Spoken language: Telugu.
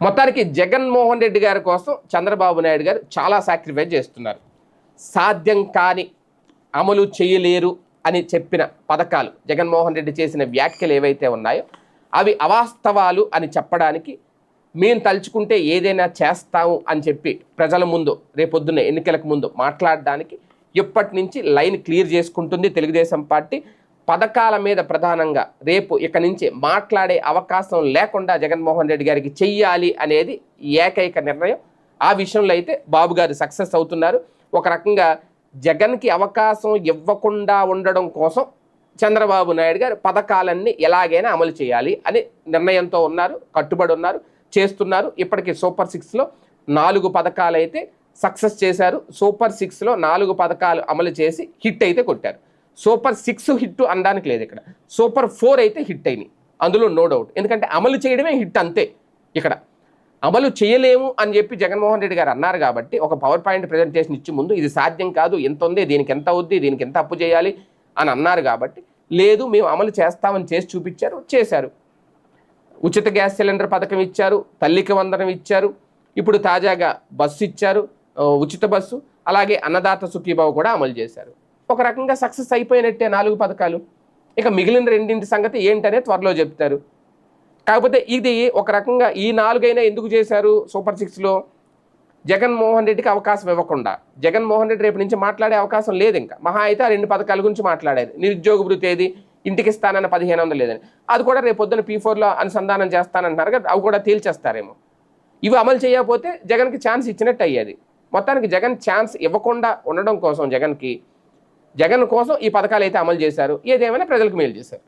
మొత్తానికి జగన్మోహన్ రెడ్డి గారి కోసం చంద్రబాబు నాయుడు గారు చాలా సాక్రిఫైస్ చేస్తున్నారు. సాధ్యం కాని అమలు చేయలేరు అని చెప్పిన పథకాలు జగన్మోహన్ రెడ్డి చేసిన వ్యాఖ్యలు ఏవైతే ఉన్నాయో అవి అవాస్తవాలు అని చెప్పడానికి మేము తలుచుకుంటే ఏదైనా చేస్తాము అని చెప్పి ప్రజల ముందు రేపొద్దున్న ఎన్నికలకు ముందు మాట్లాడడానికి ఇప్పటి నుంచి లైన్ క్లియర్ చేసుకుంటుంది తెలుగుదేశం పార్టీ. పథకాల మీద ప్రధానంగా రేపు ఇక నుంచి మాట్లాడే అవకాశం లేకుండా జగన్మోహన్ రెడ్డి గారికి చెయ్యాలి అనేది ఏకైక నిర్ణయం. ఆ విషయంలో అయితే బాబు గారు సక్సెస్ అవుతున్నారు. ఒక రకంగా జగన్కి అవకాశం ఇవ్వకుండా ఉండడం కోసం చంద్రబాబు నాయుడు గారు పథకాలన్నీ ఎలాగైనా అమలు చేయాలి అని నిర్ణయంతో ఉన్నారు కట్టుబడి ఉన్నారు చేస్తున్నారు. ఇప్పటికీ సూపర్ సిక్స్లో నాలుగు పథకాలు అయితే సక్సెస్ చేశారు. సూపర్ సిక్స్లో నాలుగు పథకాలు అమలు చేసి హిట్ అయితే కొట్టారు. సూపర్ సిక్స్ హిట్ అనడానికి లేదు ఇక్కడ. సూపర్ ఫోర్ అయితే హిట్ అయినాయి. అందులో నో డౌట్. ఎందుకంటే అమలు చేయడమే హిట్ అంతే ఇక్కడ. అమలు చేయలేము అని చెప్పి జగన్మోహన్ రెడ్డి గారు అన్నారు కాబట్టి ఒక పవర్ పాయింట్ ప్రజెంటేషన్ ఇచ్చి ముందు ఇది సాధ్యం కాదు. ఎంత ఉంది? దీనికి ఎంత అవుద్ది? దీనికి ఎంత అప్పు చేయాలి? అని అన్నారు కాబట్టి లేదు మేము అమలు చేస్తామని చేసి చూపించారు చేశారు. ఉచిత గ్యాస్ సిలిండర్ పథకం ఇచ్చారు తల్లికి వందనం ఇచ్చారు ఇప్పుడు తాజాగా బస్సు ఇచ్చారు ఉచిత బస్సు అలాగే అన్నదాత సుఖీబాబు కూడా అమలు చేశారు. ఒక రకంగా సక్సెస్ అయిపోయినట్టే నాలుగు పథకాలు. ఇక మిగిలిన రెండింటి సంగతి ఏంటనే త్వరలో చెప్తారు. కాకపోతే ఇది ఒక రకంగా ఈ నాలుగైనా ఎందుకు చేశారు సూపర్ సిక్స్లో? జగన్మోహన్ రెడ్డికి అవకాశం ఇవ్వకుండా. జగన్మోహన్ రెడ్డి రేపు నుంచి మాట్లాడే అవకాశం లేదు ఇంకా. మహా అయితే ఆ రెండు పథకాల గురించి మాట్లాడేది నిరుద్యోగ భృతి ఏది? ఇంటికి ఇస్తానన్న పదిహేను వందలు లేదని. అది కూడా రేపు పొద్దున పీ ఫోర్లో అనుసంధానం చేస్తానంటున్నారు కదా అవి కూడా తేల్చేస్తారేమో. ఇవి అమలు చేయకపోతే జగన్కి ఛాన్స్ ఇచ్చినట్టు అయ్యేది. మొత్తానికి జగన్ ఛాన్స్ ఇవ్వకుండా ఉండడం కోసం జగన్కి జగన్ కోసం ఈ పథకాలు అయితే అమలు చేశారు. ఏదేమైనా ప్రజలకు మేలు చేశారు.